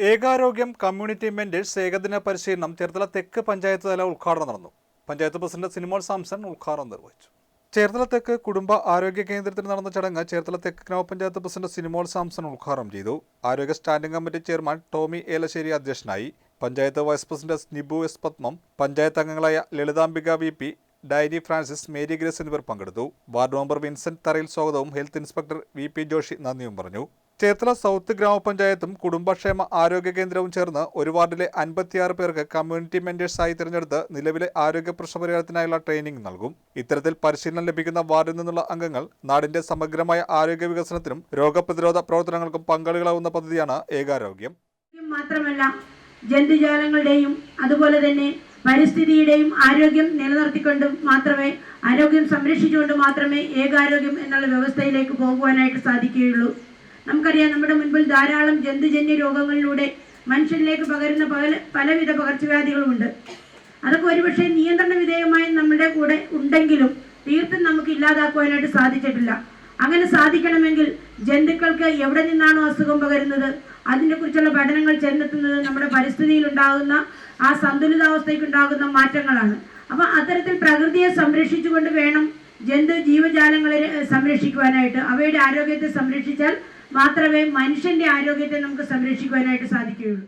ഏകാരോഗ്യം community mentors ഏകദിന പരിശീലനം ചേർത്തല തെക്ക് പഞ്ചായത്ത് തല ഉദ്ഘാടനം നടന്നു. പഞ്ചായത്ത് പ്രസിഡന്റ് സിനിമോൾ സാംസൺ ഉദ്ഘാടനം നിർവഹിച്ചു. ചേർത്തല തെക്ക് കുടുംബ ആരോഗ്യ കേന്ദ്രത്തിൽ നടന്ന ചടങ്ങ് ചേർത്തല തെക്ക് ഗ്രാമപഞ്ചായത്ത് പ്രസിഡന്റ് സിനിമോൾ സാംസൺ ഉദ്ഘാടനം ചെയ്തു. ആരോഗ്യ standing committee chairman Tommy Elassery അധ്യക്ഷനായി. Panchayat vice president Nibu S Padmam panchayat അംഗങ്ങളായ Lalithambika V P Dayani Francis Mary Grace എന്നിവർ പങ്കെടുത്തു. വാർഡ് മെമ്പർ വിൻസെന്റ് തറയിൽ സ്വാഗതവും health inspector V P Joshy നന്ദിയും പറഞ്ഞു. ചേർത്തല സൗത്ത് ഗ്രാമപഞ്ചായത്തും കുടുംബക്ഷേമ ആരോഗ്യ കേന്ദ്രവും ചേർന്ന് ഒരു വാർഡിലെ അൻപത്തിയാറ് പേർക്ക് കമ്മ്യൂണിറ്റി മെന്റേഴ്സായി തിരഞ്ഞെടുത്ത് നിലവിലെ ആരോഗ്യ പ്രശ്നപരിഹാരത്തിനായുള്ള ട്രെയിനിംഗ് നൽകും. ഇത്തരത്തിൽ പരിശീലനം ലഭിക്കുന്ന വാർഡിൽ നിന്നുള്ള അംഗങ്ങൾ നാടിന്റെ സമഗ്രമായ ആരോഗ്യ വികസനത്തിനും രോഗപ്രതിരോധ പ്രവർത്തനങ്ങൾക്കും പങ്കാളികളാവുന്ന പദ്ധതിയാണ് ഏകാരോഗ്യം. മാത്രമല്ല ജന്തുജാലങ്ങളുടെയും അതുപോലെ തന്നെ പരിസ്ഥിതിയുടെയും ആരോഗ്യം നിലനിർത്തിക്കൊണ്ട് മാത്രമേ ആരോഗ്യം സംരക്ഷിച്ചുകൊണ്ട് മാത്രമേ ഏകാരോഗ്യം എന്നുള്ള വ്യവസ്ഥയിലേക്ക് പോകുവാനായിട്ട് സാധിക്കുകയുള്ളൂ. നമുക്കറിയാം നമ്മുടെ മുൻപിൽ ധാരാളം ജന്തുജന്യ രോഗങ്ങളിലൂടെ മനുഷ്യരിലേക്ക് പകരുന്ന പല പലവിധ പകർച്ചവ്യാധികളുമുണ്ട്. അതൊക്കെ ഒരുപക്ഷെ നിയന്ത്രണ വിധേയമായി നമ്മുടെ കൂടെ ഉണ്ടെങ്കിലും തീർത്തും നമുക്ക് ഇല്ലാതാക്കുവാനായിട്ട് സാധിച്ചിട്ടില്ല. അങ്ങനെ സാധിക്കണമെങ്കിൽ ജന്തുക്കൾക്ക് എവിടെ നിന്നാണോ അസുഖം പകരുന്നത് അതിനെക്കുറിച്ചുള്ള പഠനങ്ങൾ ചെന്നെത്തുന്നത് നമ്മുടെ പരിസ്ഥിതിയിൽ ഉണ്ടാകുന്ന ആ സന്തുലിതാവസ്ഥയ്ക്കുണ്ടാകുന്ന മാറ്റങ്ങളാണ്. അപ്പം അത്തരത്തിൽ പ്രകൃതിയെ സംരക്ഷിച്ചുകൊണ്ട് വേണം ജന്തു ജീവജാലങ്ങളെ സംരക്ഷിക്കുവാനായിട്ട്. അവയുടെ ആരോഗ്യത്തെ സംരക്ഷിച്ചാൽ മാത്രമേ മനുഷ്യന്റെ ആരോഗ്യത്തെ നമുക്ക് സംരക്ഷിക്കുവാനായിട്ട് സാധിക്കുകയുള്ളൂ.